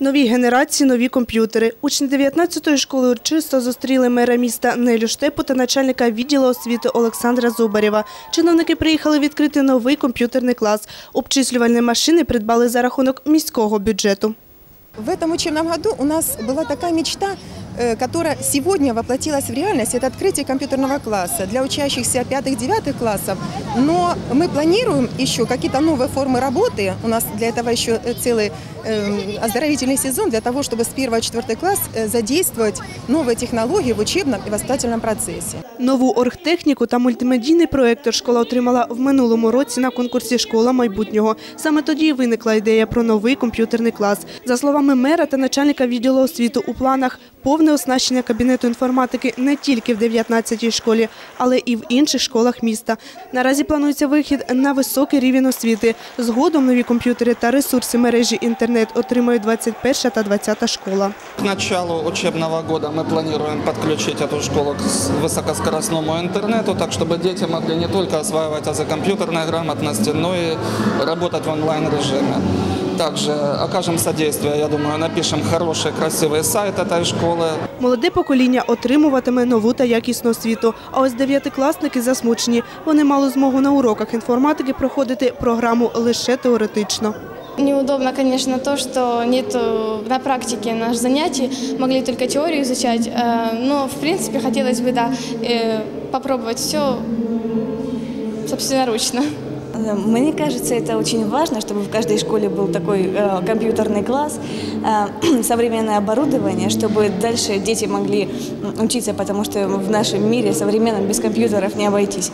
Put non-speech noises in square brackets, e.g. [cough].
Нові генерації, нові комп'ютери. Учні 19-ї школи урочисто зустріли мера міста Нелю Штепу та начальника відділу освіти Олександра Зубарєва. Чиновники приїхали відкрити новий комп'ютерний клас. Обчислювальні машини придбали за рахунок міського бюджету. В этом учебном году у нас была такая мечта, э, которая сегодня воплотилась в реальность. Это открытие компьютерного класса для учащихся 5-9 классов. Но мы планируем еще какие-то новые формы работы. У нас для этого еще э, целый э, оздоровительный сезон для того, чтобы с 1-4 класс э, задействовать новые технологии в учебном и воспитательном процессе. Нову оргтехніку та мультимедійний проєктор школа отримала в минулому році на конкурсі «Школа майбутнього». Саме тоді і виникла ідея про новий комп'ютерний клас. За словами мера та начальника відділу освіти, у планах повне оснащення кабінету інформатики не тільки в 19-й школі, але і в інших школах міста. Наразі планується вихід на високий рівень освіти. Згодом нові комп'ютери та ресурси мережі інтернет отримають 21 та 20 школа. К началу учебного года мы планируем подключить эту школу к с- высокоскоростному интернету, так чтобы дети могли не только осваивать азы компьютерной грамотности, но и работать в онлайн-режиме. Также окажем содействие, я думаю, напишем хороший, красивый сайт этой школы. Молоде покоління отримуватиме нову та якісну освіту. А ось дев'ятикласники засмучені. Вони мали змогу на уроках інформатики проходити програму лише теоретично. Неудобно, конечно, то, что нет на практике наших занятий, могли только теорию изучать, э, но, в принципе, хотелось бы, да, э, попробовать все собственноручно. Мне кажется, это очень важно, чтобы в каждой школе был такой э, компьютерный класс, [clears throat] современное оборудование, чтобы дальше дети могли учиться, потому что в нашем мире современном без компьютеров не обойтись.